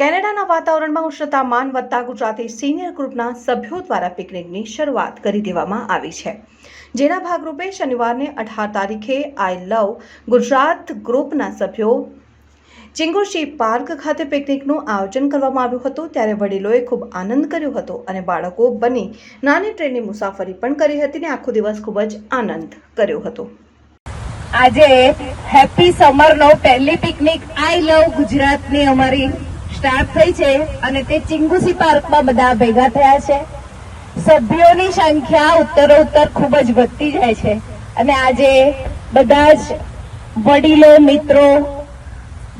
કેનેડાના વાતાવરણમાં ઉષ્ણતામાન વધતા ગુજરાતી સિનિયર ગ્રુપના સભ્યો દ્વારા પિકનિકની શરૂઆત કરી દેવામાં આવી છે. જેના ભાગરૂપે શનિવારને અઢાર તારીખે આઈ લવ ગુજરાત ગ્રુપના સભ્યો ચિંગોશી પાર્ક ખાતે પિકનિકનું આયોજન કરવામાં આવ્યું હતું. ત્યારે વડીલોએ ખૂબ આનંદ કર્યો હતો અને બાળકો બની નાની ટ્રેનની મુસાફરી પણ કરી હતી અને આખો દિવસ ખૂબ જ આનંદ કર્યો હતો. આજે હેપી સમરનો પહેલી પિકનિક આઈ લવ ગુજરાતની અમારી સ્ટાર્ટ થઈ છે અને તે ચિંગુસી પાર્કમાં બધા ભેગા થયા છે. સભ્યોની સંખ્યા ઉત્તરોત્તર ખૂબ જ વધતી જાય છે. અને આજે બધા જ વડીલો, મિત્રો,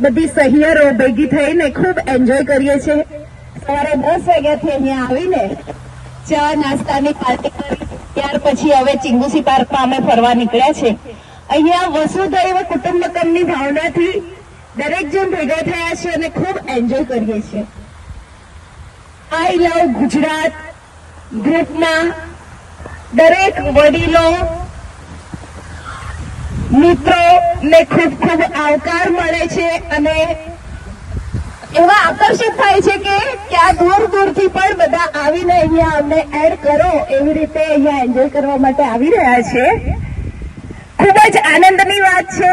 બધી સહિયરો ભેગી થઈને ખૂબ એન્જોય કરીએ છીએ સવારે દસ વાગ્યાથી અહીંયા આવીને ચા નાસ્તાની પાર્ટી કરી. ત્યાર પછી હવે ચિંગુસી પાર્કમાં અમે ફરવા નીકળ્યા છે. અહીંયા વસુધૈવ કુટુંબકમની ભાવનાથી દરેક જણ ભેગા થયા છે અને ખૂબ એન્જોય કરીએ છીએ. આઈ લવ ગુજરાત ગ્રુપના દરેક વડીલો, મિત્રો ને ખૂબ ખૂબ આવકાર મળે છે અને એવા આકર્ષિત થાય છે કે ક્યાં દૂર દૂરથી પણ બધા આવીને અહીંયા અમને એડ કરો એવી રીતે અહીંયા એન્જોય કરવા માટે આવી રહ્યા છે. ખૂબ જ આનંદની વાત છે.